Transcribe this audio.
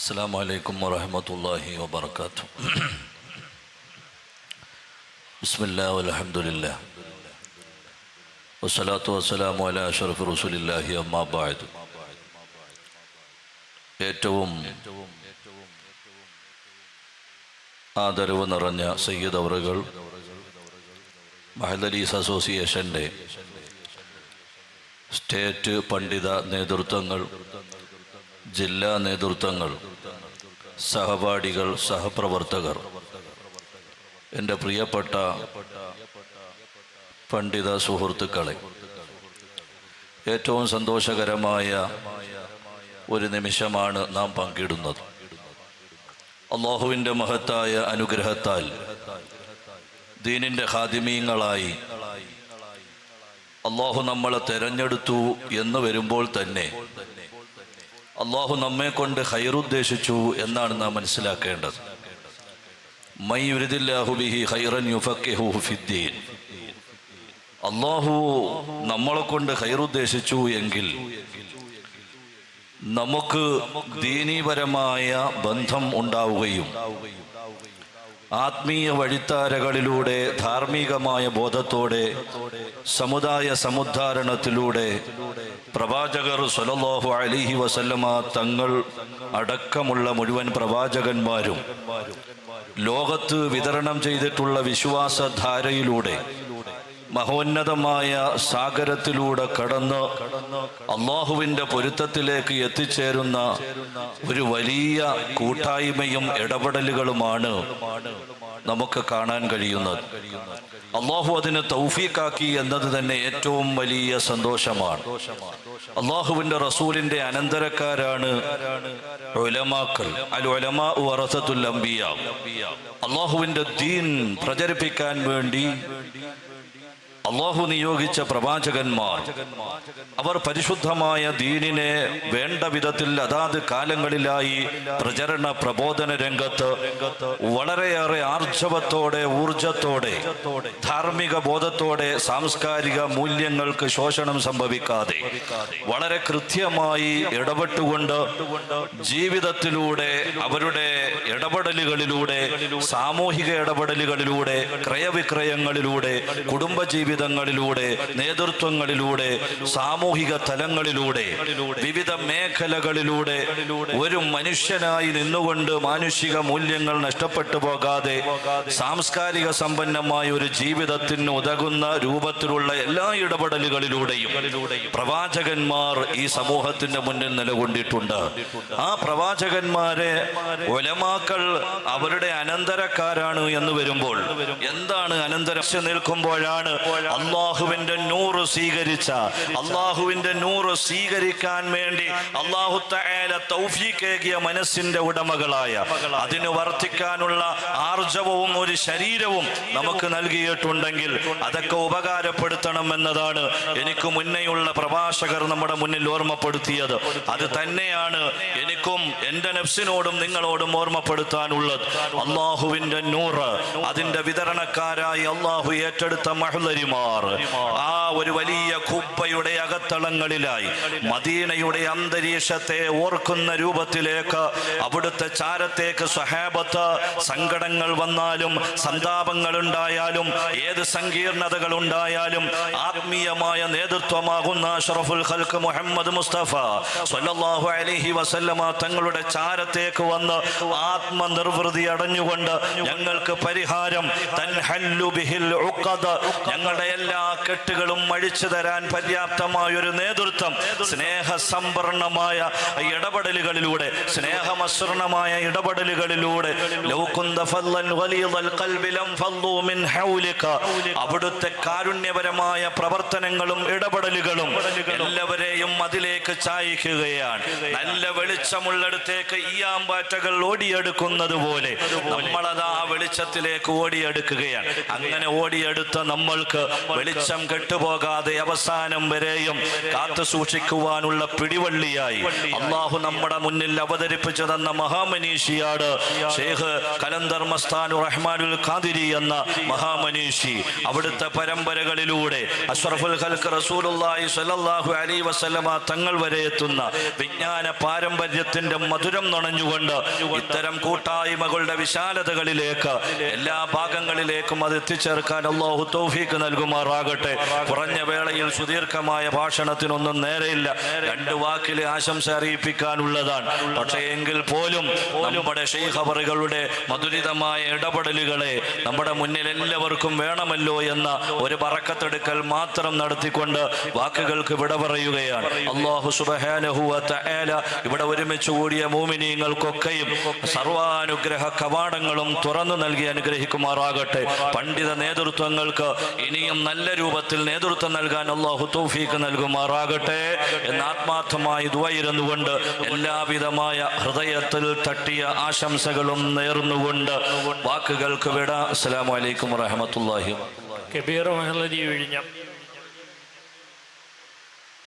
السلام عليكم ورحمة الله وبركاته بسم الله والحمد لله والصلاة والسلام على أشرف رسول الله أما بعد ഏറ്റവും ആദരവ് നിറഞ്ഞ സയ്യിദ് അവറുകൾ മഹദലീസ് അസോസിയേഷൻ്റെ സ്റ്റേറ്റ് പണ്ഡിത നേതൃത്വങ്ങൾ ജില്ലാ നേതൃത്വങ്ങൾ സഹപാഠികൾ സഹപ്രവർത്തകർ. എന്റെ പ്രിയപ്പെട്ട പണ്ഡിത സുഹൃത്തുക്കളെ ഏറ്റവും സന്തോഷകരമായ ഒരു നിമിഷമാണ് നാം പങ്കിടുന്നത്. അള്ളാഹുവിന്റെ മഹത്തായ അനുഗ്രഹത്താൽ ദീനിന്റെ ഹാദിമീങ്ങളായി അള്ളാഹു നമ്മളെ തെരഞ്ഞെടുത്തു എന്ന് വരുമ്പോൾ തന്നെ അള്ളാഹു നമ്മെ കൊണ്ട് ഹൈറുദ്ദേശിച്ചു എന്നാണ് നാം മനസ്സിലാക്കേണ്ടത്. ഹൈറൻ അള്ളാഹു നമ്മളെ കൊണ്ട് ഹൈറുദ്ദേശിച്ചു എങ്കിൽ നമുക്ക് ദീനീപരമായ ബന്ധം ഉണ്ടാവുകയും ആത്മീയ വഴിത്താരകളിലൂടെ ധാർമ്മികമായ ബോധത്തോടെ സമുദായ സമുദ്ധാരണത്തിലൂടെ പ്രവാചകർ സ്വലല്ലാഹു അലിഹി വസല്ലമ തങ്ങൾ അടക്കമുള്ള മുഴുവൻ പ്രവാചകന്മാരും ലോകത്ത് വിതരണം ചെയ്തിട്ടുള്ള വിശ്വാസധാരയിലൂടെ മഹോന്നതമായ സാഗരത്തിലൂടെ കടന്ന് അള്ളാഹുവിന്റെ പൊരുത്തത്തിലേക്ക് എത്തിച്ചേരുന്ന ഒരു വലിയ കൂട്ടായ്മയും ഇടപെടലുകളുമാണ് നമുക്ക് കാണാൻ കഴിയുന്നത്. അള്ളാഹു അതിന് തൗഫീഖാക്കി എന്നത് തന്നെ ഏറ്റവും വലിയ സന്തോഷമാണ്. അള്ളാഹുവിന്റെ റസൂലിന്റെ അനന്തരക്കാരാണ് അൽ വറസത്തുൽ അള്ളാഹുവിന്റെ ദീൻ പ്രചരിപ്പിക്കാൻ വേണ്ടി അള്ളാഹു നിയോഗിച്ച പ്രവാചകന്മാർ. അവർ പരിശുദ്ധമായ ദീനിനെ വേണ്ട വിധത്തിൽ അതാത് കാലങ്ങളിലായി പ്രചരണ പ്രബോധന രംഗത്ത് വളരെയേറെ ആർജവത്തോടെ ഊർജത്തോടെ ധാർമ്മിക ബോധത്തോടെ സാംസ്കാരിക മൂല്യങ്ങൾക്ക് ശോഷണം സംഭവിക്കാതെ വളരെ കൃത്യമായി ഇടപെട്ടുകൊണ്ട് ജീവിതത്തിലൂടെ അവരുടെ ഇടപെടലുകളിലൂടെ സാമൂഹിക ഇടപെടലുകളിലൂടെ ക്രയവിക്രയങ്ങളിലൂടെ കുടുംബജീവിതങ്ങളിലൂടെ നേതൃത്വങ്ങളിലൂടെ സാമൂഹിക തലങ്ങളിലൂടെ വിവിധ മേഖലകളിലൂടെ ഒരു മനുഷ്യനായി നിന്നുകൊണ്ട് മാനുഷിക മൂല്യങ്ങൾ നഷ്ടപ്പെട്ടു പോകാതെ സാംസ്കാരിക സമ്പന്നമായ ഒരു ജീവിതത്തിന് ഉതകുന്ന രൂപത്തിലുള്ള എല്ലാ ഇടപെടലുകളിലൂടെയും പ്രവാചകന്മാർ ഈ സമൂഹത്തിന്റെ മുന്നിൽ നിലകൊണ്ടിട്ടുണ്ട്. ആ പ്രവാചകന്മാരെ ഒലമാക്കൾ അവരുടെ അനന്തരക്കാരാണ് എന്ന് വരുമ്പോൾ എന്താണ് അനന്തരം? നിൽക്കുമ്പോഴാണ് അള്ളാഹുവിന്റെ നൂറ് സ്വീകരിച്ച. അള്ളാഹുവിന്റെ നൂറ് സ്വീകരിക്കാൻ വേണ്ടി അള്ളാഹു തൗഫീഖേകിയ മനസ്സിന്റെ ഉടമകളായ. അതിന് വർദ്ധിക്കാനുള്ള ആർജവവും ഒരു ശരീരവും നമുക്ക് നൽകിയിട്ടുണ്ടെങ്കിൽ അതൊക്കെ ഉപകാരപ്പെടുത്തണം എന്നതാണ് എനിക്ക് മുന്നേയുള്ള പ്രഭാഷകർ നമ്മുടെ മുന്നിൽ ഓർമ്മപ്പെടുത്തിയത്. അത് തന്നെയാണ് എനിക്കും എന്റെ നഫ്സിനോടും നിങ്ങളോടും ഓർമ്മപ്പെടുത്താനുള്ളത്. അള്ളാഹുവിന്റെ നൂറ് അതിന്റെ വിതരണക്കാരായി അള്ളാഹു ഏറ്റെടുത്ത മഹ്ലരിമാർ ആ ഒരു വലിയ കുപ്പയുടെ അകത്തളങ്ങളിലായി മദീനയുടെ അന്തരീക്ഷത്തെ ഓർക്കുന്ന രൂപത്തിലേക്ക് അവിടുത്തെ ചാരത്തേക്ക് സ്വഹാബത്ത് സങ്കടങ്ങൾ വന്നാലും സന്താപങ്ങൾ ഉണ്ടായാലും ഏത് സങ്കീർണതകൾ ഉണ്ടായാലും ആത്മീയമായ നേതൃത്വമാകുന്ന അഷറഫുൽ ഖൽക്ക് മുഹമ്മദ് മുസ്തഫ സല്ലല്ലാഹു അലൈഹി വസല്ലമ തങ്ങളുടെ ചാരത്തേക്ക് വന്ന് ആത്മനിർവൃതി അടഞ്ഞുകൊണ്ട് ഞങ്ങൾക്ക് പരിഹാരം ഞങ്ങളുടെ എല്ലാ കെട്ടുകളും അഴിച്ചു തരാൻ പര്യാപ്തമായ ഒരു നേതൃത്വം സ്നേഹ സ്നേഹസമ്പർണമായ ഇടപെടലുകളിലൂടെ സ്നേഹമസൃണമായ ഇടപെടലുകളിലൂടെ. അവിടുത്തെ കാരുണ്യപരമായ പ്രവർത്തനങ്ങളും ഇടപെടലുകളും എല്ലാവരെയും അതിലേക്ക് ചായ്ക്കുകയാണ്. നല്ല വെളിച്ചമുള്ളിടത്തേക്ക് ഈയാമ്പാറ്റകൾ ഓടിയെടുക്കുന്നത് പോലെ നമ്മളത് ആ വെളിച്ചത്തിലേക്ക് ഓടിയെടുക്കുകയാണ് അങ്ങനെ ഓടിയെടുത്ത നമ്മൾക്ക് വെളിച്ചം കെട്ടുപോകാതെ അവസാനം വരെയും കാത്തു സൂക്ഷിക്കുവാനുള്ള പിടിവള്ളിയായി. അള്ളാഹു നമ്മുടെ മുന്നിൽ അവതരിപ്പിച്ചു തന്ന മഹാമനീഷിയാണ് ഷേഖ് കലന്തർ മസ്താനു റഹ്മാനുൽ ഖാദിരി എന്ന മഹാമനീഷി അവിടുത്തെ പരമ്പരകളിലൂടെ അഷ്റഫുൽ ഖൽക്ക് റസൂലുള്ളാഹി സ്വല്ലല്ലാഹു അലൈഹി വസല്ലമ തങ്ങൾ വരെ എത്തുന്ന വിജ്ഞാന പാരമ്പര്യത്തിന്റെ മധുരം നുണഞ്ഞുകൊണ്ട് ഇത്തരം കൂട്ടായ്മകളുടെ വിശാലതകളിലേക്ക് എല്ലാ ഭാഗങ്ങളിലേക്കും അത് എത്തിച്ചേർക്കാൻ അള്ളാഹു തൗഫീക്ക് നൽകുമാറാകട്ടെ. കുറഞ്ഞ വേളയിൽ സുദീർഘമായ ഭാഷണത്തിനൊന്നും നേരെയില്ല. രണ്ട് വാക്കിൽ ആശംസ അറിയിപ്പിക്കാനുള്ളതാണ്. പക്ഷേ എങ്കിൽ പോലും നമ്മുടെ ഷെയ്ഖബറുകളുടെ മധുരിതമായ ഇടപെടലുകളെ നമ്മുടെ മുന്നിൽ എല്ലാവർക്കും വേണമല്ലോ എന്ന ഒരു പറക്കത്തെടുക്കൽ മാത്രം നടത്തിക്കൊണ്ട് വാക്കുകൾക്ക് വിട പറയുകയാണ്. അള്ളാഹു സുബഹാനഹുവ തആല ഇവിടെ ഒരുമിച്ച് കൂടിയ മൂമിനീങ്ങൾക്കൊക്കെയും സർവാനുഗ്രഹ കവാടങ്ങളും തുറന്നു നൽകി അനുഗ്രഹിക്കുമാറാകട്ടെ. പണ്ഡിത നേതൃത്വങ്ങൾക്ക് ഇനിയും നല്ല രൂപത്തിൽ നേതൃത്വം നൽകാൻ അള്ളാഹു തൗഫീക്ക് നൽകുമാറാകട്ടെ എന്ന് ആത്മാർത്ഥമായി ദ്വയിരുന്നുകൊണ്ട് എല്ലാവിധമായ ഹൃദയത്തിൽ തട്ടിയ ആശംസകളും നേർന്നുകൊണ്ട് വാക്കുകൾക്ക് വിട. അസ്സലാമു അലൈക്കും വറഹമത്തുള്ളാഹി കബീർ മഹലരി വിഴിഞ്ഞം.